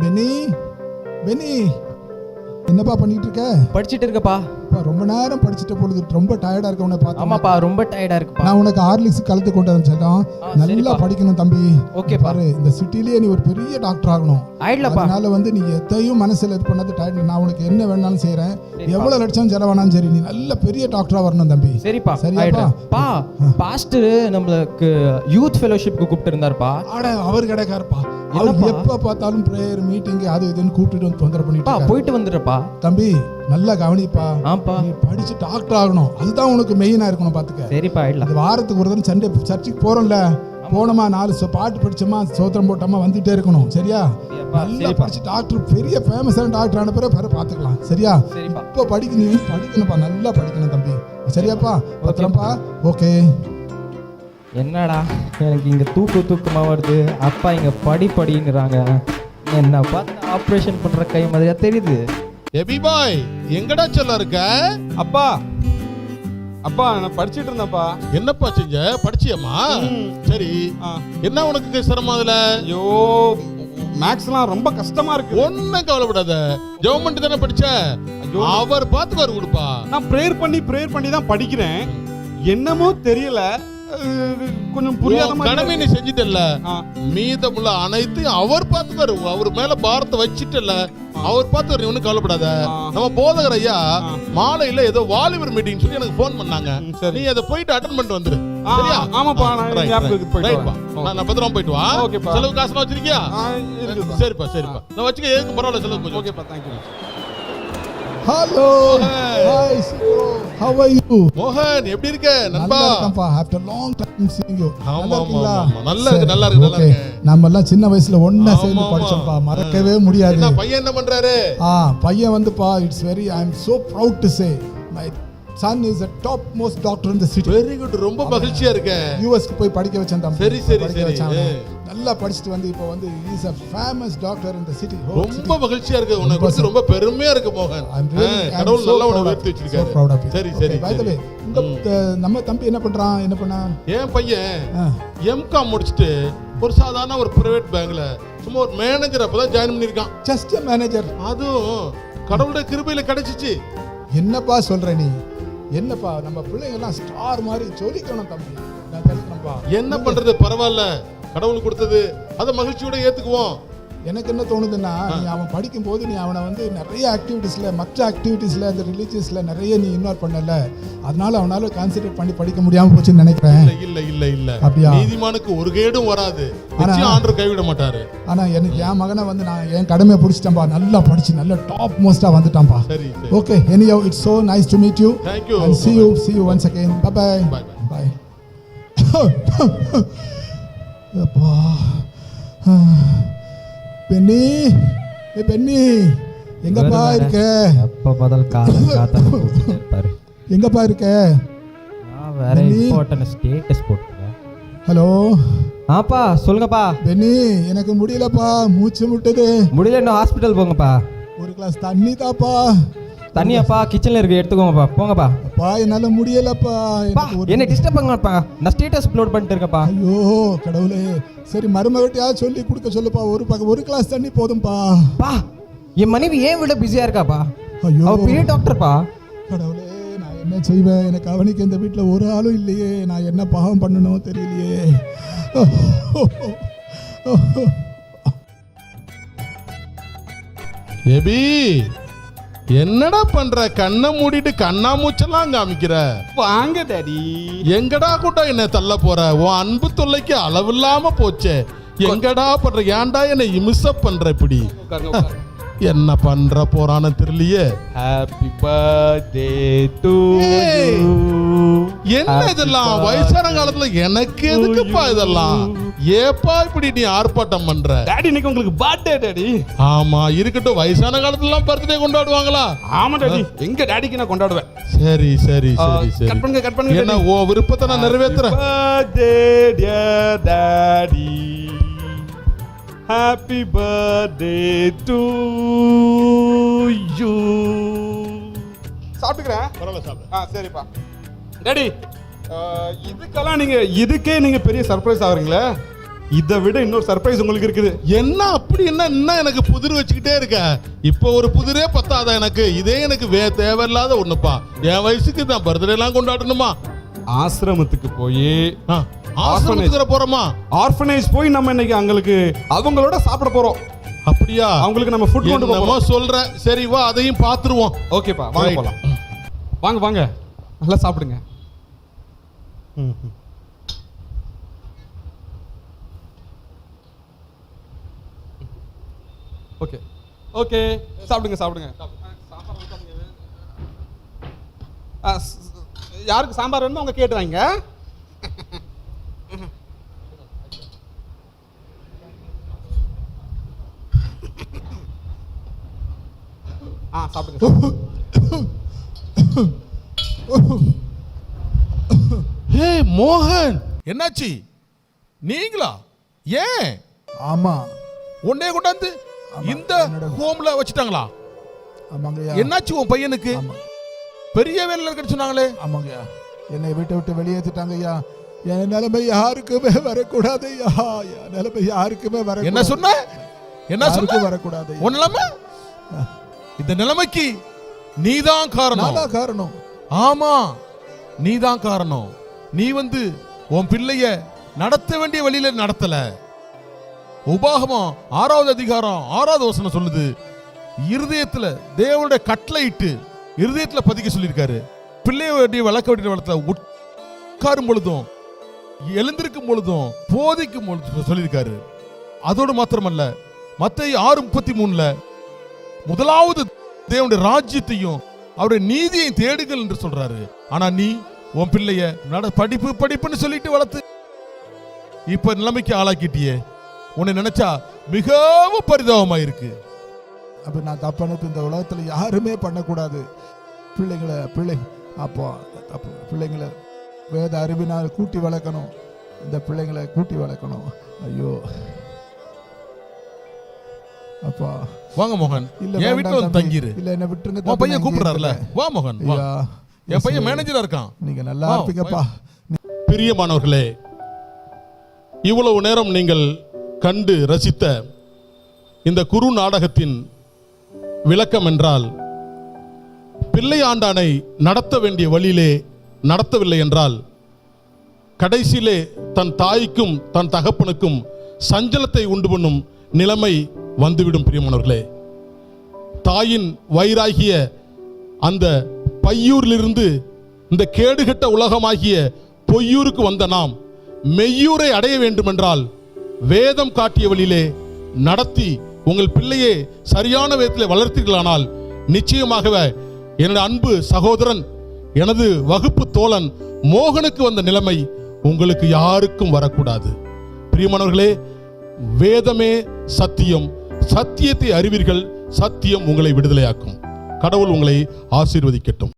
பெனி பெனி என்னப்பா பண்ணிட்டு இருக்க படிச்சிட்டு இருக்கப்பா ரொம்ப நேரம் படிச்சுட்ட பொழுது ரொம்ப டயர்டா இருக்க உன்னை பார்த்தா ஆமாப்பா ரொம்ப டயர்டா இருக்குப்பா. நான் உனக்கு ஹார்லிக்ஸ் கலந்து கொண்டு ஆ, நல்லா. படிக்கணும் தம்பி. ஓகேப்பா. பாரு இந்த சிட்டிலேயே நீ ஒரு பெரிய டாக்டர் ஆகணும். ஆயிடலப்பா. அதனால வந்து நீ எதையும் மனசுல இது பண்ணது டயர்ட் நான் உனக்கு என்ன வேணாலும் செய்றேன். எவ்வளவு லட்சம் செலவானாலும் சரி நீ நல்ல பெரிய டாக்டரா வரணும் தம்பி. சரிப்பா சரியாப்பா? பா பாஸ்டர் நம்மளுக்கு யூத் ஃபெலோஷிப்க்கு கூப்பிட்டு இருந்தாருப்பா ஆட அவர் கிடைக்காருப்பா. அவர்? எப்ப பார்த்தாலும் பிரேயர் மீட்டிங் அது இதுன்னு கூப்பிட்டு வந்து தொந்தரவு பண்ணிட்டு. போயிட்டு வந்துடுறப்பா. தம்பி நல்லா கவனிப்பா. ஆப்பா. நீ படிச்சு டாக்டர் ஆகணும். அதுதான் உனக்கு மெயினா இருக்கணும் பாத்துக்க சரிப்பா அது வாரத்துக்கு ஒரு தடவை சண்டே சர்ச்சுக்கு போறோம்ல. போனோமா நாலு சொ- பாட்டு படிச்சோமா சோத்திரம் போட்டோமா வந்துட்டே இருக்கணும். சரியா? நல்லா. படிச்சு டாக்டர் பெரிய ஃபேமஸான டாக்டர் ஆன பிறகு பாத்துக்கலாம் சரியா? இப்போ படிக்க நீ படிக்கணும்ப்பா. நல்லா படிக்கணும் தம்பி. சரியாப்பா? பத்திரம்ப்பா. ஓகே. என்னடா? எனக்கு இங்க தூக்கு தூக்கமா வருது. அப்பா இங்க படி படிங்கிறாங்க. என்ன பார்த்து ஆப்ரேஷன் பண்ற கை மாதிரியா தெரியுது? எபி பாய் எங்கடா சொல்ல இருக்க? அப்பா. அப்பா நான் படிச்சிட்டு இருந்தேன்ப்பா. என்னப்பா செஞ்ச? படிச்சியம்மா? சரி. என்ன உனக்கு சிரமம் அதுல? ஐயோ மேக்ஸ்லாம் ரொம்ப கஷ்டமா இருக்கு. ஒண்ணும் கவலைப்படாத. கவர்மெண்ட் தானே படிச்ச. அவர் பார்த்துக்காரு கொடுப்பா. நான் ப்ரேயர் பண்ணி ப்ரேயர் பண்ணி தான் படிக்கிறேன். என்னமோ தெரியல. கொஞ்சம் புரியாத கடமை நீ ஆ. மீதமுள்ள அனைத்து அவர் பார்த்துக்காரு அவர் மேல பாரத்தை வச்சிட்டல்ல. அவர் பார்த்துக்காரு நீ ஒண்ணும் கவலைப்படாத. நம்ம போதகர் ஐயா. மாலையில ஏதோ வாலிபர் மீட்டிங் சொல்லி எனக்கு ஃபோன் பண்ணாங்க. நீ அதை போயிட்டு அட்டன் பண்ணிட்டு வந்துரு. ஆ, சரியா? ஆமாப்பா, நான் பத்திரமா போயிட்டு வா. செலவு காசுலாம் வச்சிருக்கியா. சரிப்பா சரிப்பா. நான் வச்சுக்க எதுக்கு பரவாயில்ல செலவு கொஞ்சம் ஓகேப்பா thank you hello hi how are you மோகன் எப்படி இருக்க? நண்பா? நல்லா இருக்கேன்ப்பா. After long time seeing you ஆமா, நல்லா ஆமா. நல்லா இருக்கு, நல்லா இருக்கு, நல்லா இருக்கு. நம்ம எல்லாம் சின்ன வயசுல ஒண்ணா சேர்ந்து. படிச்சோம்ப்பா. மறக்கவே முடியாது. என்ன பையன் என்ன பண்றாரு? ஆ பையன் வந்துப்பா. It's very I am so proud to say my son is a top most doctor in the city very good ரொம்ப மகிழ்ச்சியா இருக்கேன் யூஎஸ்க்கு போய் படிக்க வச்சேன் தம்பி. சரி, சரி, சரி. நல்லா படிச்சுட்டு வந்து இப்போ வந்து is a famous doctor in the city ரொம்ப மகிழ்ச்சியா இருக்கு. ரொம்ப குறித்து ரொம்ப பெருமையா இருக்கு மோகன். கடவுள் நல்லா of- உயர்த்தி வச்சிருக்காரு. சரி சரி way, இந்த நம்ம தம்பி என்ன பண்றான் என்ன பண்ணா? என் பையன் எம்காம் முடிச்சுட்டு ஒரு சாதாரண ஒரு பிரைவேட் பேங்க்ல சும்மா ஒரு மேனேஜர் அப்பதான் ஜாயின் பண்ணிருக்கான் a manager. அதுவும் கடவுளுடைய கிருபையில கிடைச்சிச்சு. என்னப்பா சொல்ற நீ? என்னப்பா நம்ம பிள்ளைங்கெல்லாம் ஸ்டார் மாதிரி ஜொலிக்கணும் தம்பி. நான் என்ன பண்றது? பரவாயில்ல. கடவுள் கொடுத்தது. அதை மகிழ்ச்சியோட ஏத்துக்குவோம். எனக்கு என்ன தோணுதுன்னா நீ அவன் படிக்கும் போது நீ அவனை வந்து நிறைய ஆக்டிவிட்டீஸ்ல மற்ற ஆக்டிவிட்டீஸ்ல அந்த ரிலீஜியஸ்ல நிறைய நீ இன்வால்வ் பண்ணல. அதனால அவனால கான்சென்ட்ரேட் பண்ணி படிக்க முடியாம போச்சுன்னு நினைக்கிறேன். இல்ல இல்ல இல்ல அப்படியா? நீதிமானுக்கு ஒரு கேடும் வராது. ஆனா- நிச்சயம் ஆண்டவர் கைவிட மாட்டாரு. ஆனா எனக்கு என் மகனை வந்து நான் என் கடமையை பிடிச்சிட்டேன்பா. நல்லா படிச்சு நல்ல டாப் மோஸ்டா வந்துட்டான்பா. சரி okay anyway it's so nice to meet you see you see you once again. Bye bye Bye, bye. bye. அப்பா பென்னி ஏ பென்னி எங்கப்பா இருக்க? எப்ப பதில் கால காத்தால கூப்பிட்டுட்டே இருப்பாரு. எங்கப்பா இருக்க? நான் வேற. இம்பார்ட்டன்ட் ஸ்டேட்டஸ் போட்டுருக்கேன். ஹலோ? ஆப்பா சொல்லுங்கப்பா. பென்னி எனக்கு முடியலப்பா மூச்சு முட்டுது. முடியல இன்னும் ஹாஸ்பிட்டல் போங்கப்பா. ஒரு கிளாஸ் தண்ணி தாப்பா. தண்ணியாப்பா கிச்சன்ல இருக்கு எடுத்துக்கோங்கப்பா. போங்கப்பா. அப்பா என்னால முடியலப்பா. என்ன டிஸ்டர்ப் பண்ணப்பா நான் ஸ்டேட்டஸ் அப்லோட் பண்ணிட்டு இருக்கேன்ப்பா. ஐயோ கடவுளே. சரி மருமகிட்டையாவது சொல்லி கொடுக்க சொல்லுப்பா. ஒரு பக்கம் ஒரு கிளாஸ் தண்ணி போதும்பா. பா என் மனைவி ஏன் விட பிஸியா இருக்காப்பா? ஐயோ. அவ பெரிய டாக்டர்ப்பா கடவுளே நான் என்ன செய்வேன்? எனக்கு கவனிக்க இந்த வீட்டில் ஒரு ஆளும் இல்லையே. நான் என்ன பாவம் பண்ணணும் தெரியலையே. எபி என்னடா பண்ற? கண்ணை மூடிட்டு கண்ணா மூச்செல்லாம் காமிக்கிற? வாங்க டாடி. எங்கடா கூட என்ன தள்ள போற? உன் அன்பு தொல்லைக்கு அளவில்லாம போச்சே. எங்கடா பண்ற? ஏன்டா என்னை இமிச பண்ற இப்படி? என்ன பண்ற போறான்னு தெரியலையே ஹாப்பி பர்த்டே டு என்ன இதெல்லாம்? வயசான காலத்துல எனக்கு எதுக்குப்பா இதெல்லாம்? ஏப்பா இப்படி நீ ஆர்ப்பாட்டம் பண்ற? டாடி இன்னைக்கு உங்களுக்கு பர்த்டே டாடி ஆமா இருக்கட்டும். வயசான காலத்துல பர்த்டே கொண்டாடுவாங்களா? ஆமா டாடி எங்க டாடிக்கு நான் கொண்டாடுவேன்? சரி சரி சரி சரி. கட் பண்ணுங்க கட் பண்ணுங்க என்ன ஓ விருப்பத்தை நான் நிறைவேத்துறேன். Birthday dear daddy happy birthday to you சாப்பிட்டுக்கிறேன். பரவாயில்ல சாப்பிடு. ஆ சரிப்பா. டாடி இதுக்கெல்லாம் நீங்க இதுக்கே நீங்க பெரிய சர்ப்ரைஸ் ஆகுறீங்களே? இதை விட இன்னொரு சர்ப்ரைஸ் உங்களுக்கு இருக்குது. என்ன அப்படி என்ன இன்னும் எனக்கு புதிர் வச்சுக்கிட்டே இருக்க? இப்போ ஒரு புதிரே பத்தாதா எனக்கு? இதே எனக்கு வே தேவையில்லாத ஒண்ணுப்பா. என் வயசுக்கு நான் பர்த்டே எல்லாம் கொண்டாடணுமா? ஆசிரமத்துக்கு போய் ஆ, ஆசிரமத்துக்கு போறோமா? ஆர்ஃபனேஜ் போய் நம்ம இன்னைக்கு அவங்களுக்கு அவங்களோட சாப்பிட போறோம். அப்படியா? அவங்களுக்கு நம்ம ஃபுட் கொண்டு போறோம். சொல்ற. சரி வா அதையும் பாத்துருவோம். ஓகேப்பா வாங்க. போலாம். வாங்க வாங்க. நல்லா சாப்பிடுங்க. ஓகே ஓகே சாப்பிடுங்க சாப்பிடுங்க. யாருக்கு சாம்பார் வேணுமோ அவங்க கேட்டு ஆ சாப்பிடுங்க ஹே மோகன்! என்னாச்சு? நீங்களா? ஏன்? ஆமா. உன்னே கொண்டாந்து இந்த ஹோம்ல வச்சுட்டாங்களா? ஆமாங்கய்யா. என்னாச்சு உன் பையனுக்கு? பெரிய வேலையில இருக்குன்னு சொன்னாங்களே ஆமாங்கய்யா. என்னை வீட்டை விட்டு வெளியேற்றிட்டாங்க ஐயா என் நிலைமை யாருக்குமே வரக்கூடாது ஐயா என் நிலைமை யாருக்குமே வர என்ன சொன்ன? என்ன சொன்ன? வரக்கூடாது ஐயா. இந்த நிலைமைக்கு நீதான் காரணம். காரணம். ஆமா நீதான் காரணம். நீ வந்து உன் பிள்ளைய நடத்த வேண்டிய வழியில நடத்தல. உபாகமம் ஆறாவது அதிகாரம் ஆறாவது வசனம் சொல்லுது இருதயத்துல தேவனுடைய கட்டளை இட்டு இருதயத்துல பதிக்க சொல்லியிருக்காரு. பிள்ளைய வளர்க்க வேண்டிய வளர்த்த உட்காரும் பொழுதும் எழுந்திருக்கும் பொழுதும் போதிக்கும் பொழுதும் சொல்லியிருக்காரு. அதோடு மாத்திரமல்ல மத்திய ஆறு முப்பத்தி மூணுல முதலாவது தேவனுடைய ராஜ்யத்தையும் அவருடைய நீதியை தேடுங்கள் என்று சொல்றாரு. ஆனா நீ உன் பிள்ளைய நட படிப்பு படிப்புன்னு சொல்லிட்டு வளர்த்து இப்ப நிலைமைக்கு ஆளாக்கிட்டியே. உன்னை நினைச்சா மிகவும் பரிதாபமா இருக்கு அப்போ நான் தப்பானது இந்த உலகத்துல யாருமே பண்ணக்கூடாது. பிள்ளைங்களை பிள்ளை அப்போ தப்பு பிள்ளைங்களை வேத அறிவினால் கூட்டி வளர்க்கணும். இந்த பிள்ளைங்களை கூட்டி வளர்க்கணும். ஐயோ. அப்பா. வாங்க மோகன். இல்ல என் வீட்டுல வந்து. தங்கிரு. இல்ல என்ன விட்டுருங்க உன் பையன் கூப்பிடுறாருல. வா மோகன் வா. ஐயா, என் பையன் மேனேஜரா இருக்கான். நீங்க நல்லா வா, இருப்பீங்கப்பா. பிரியமானவர்களே இவ்வளவு நேரம் நீங்கள் கண்டு ரசித்த இந்த குரு நாடகத்தின் விளக்கம் என்றால் பிள்ளை ஆண்டானை நடத்த வேண்டிய வழியிலே நடத்தவில்லை என்றால் கடைசியிலே தன் தாய்க்கும் தன் தகப்பனுக்கும் சஞ்சலத்தை உண்டு பண்ணும் நிலைமை வந்துவிடும் பிரியமானவர்களே. தாயின் வயிறாகிய அந்த பையூரிலிருந்து இந்த கேடுகெட்ட உலகமாகிய பொய்யூருக்கு வந்த நாம் மெய்யூரை அடைய வேண்டுமென்றால் வேதம் காட்டிய வழியிலே நடத்தி உங்கள் பிள்ளையை சரியான விதத்தில் வளர்த்தீர்களானால் நிச்சயமாகவே என்னுடைய அன்பு சகோதரன் எனது வகுப்பு தோழன் மோகனுக்கு வந்த நிலைமை உங்களுக்கு யாருக்கும் வரக்கூடாது. பிரியமானவர்களே வேதமே சத்தியம். சத்தியத்தை அறிவீர்கள் சத்தியம் உங்களை விடுதலையாக்கும். கடவுள் உங்களை ஆசீர்வதிக்கட்டும்.